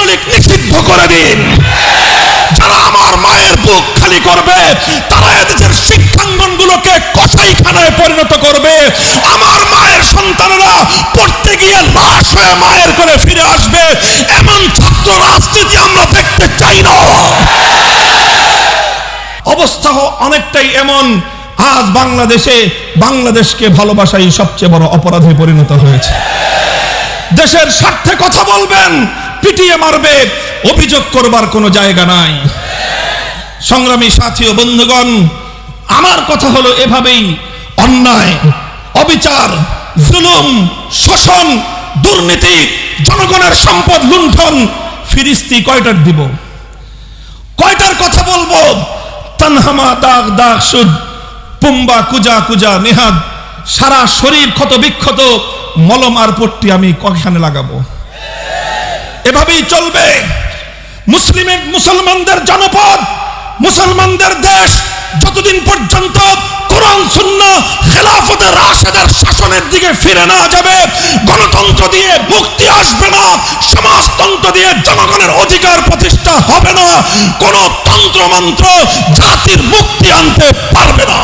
ছাত্রলীগ নিষিদ্ধ করে দিন। যারা আমার মায়ের বুক খালি করবে, তারা এদেশের শিক্ষাঙ্গনগুলোকে কসাইখানায় পরিণত করবে। আমার মায়ের সন্তানেরা পড়তে গিয়ে লাশ হয়ে মায়ের করে ফিরে আসবে। এমন ছাত্র রাজনীতি আমরা দেখতে চাই না। অবস্থা অনেকটাই এমন। আজ বাংলাদেশে বাংলাদেশকে ভালোবাসাই সবচেয়ে বড় অপরাধে পরিণত হয়েছে। দেশের স্বার্থে কথা বলবেন পিটিয়ে মারবে, অভিযোগ করবার কোনো জায়গা নাই। সংগ্রামী সাথী ও বন্ধুগণ, আমার কথা হলো এভাবেই, অন্যায়, অবিচার, জুলুম, শোষণ, দুর্নীতি, জনগণের সম্পদ লুণ্ঠন, ফিরিস্তি কয়টার দিব? কয়টার কথা বলব? তানহামা, দাগ দাগ, সুদ, পুম্বা, কুজা কুজা নেহাদ সারা শরীর ক্ষত বিক্ষত মলম আর পট্টি আমি কখানে লাগাবো? এভাবেই চলবে। মুসলিমের, মুসলমানদের জনপদ, মুসলমানদের দেশ যতদিন পর্যন্ত কোরআন শূন্য খেলাফতের রাশেদের শাসনের দিকে ফিরে না যাবে, গণতন্ত্র দিয়ে মুক্তি আসবে না, সমাজতন্ত্র দিয়ে জনগণের অধিকার প্রতিষ্ঠা হবে না, কোন তন্ত্র মন্ত্র জাতির মুক্তি আনতে পারবে না।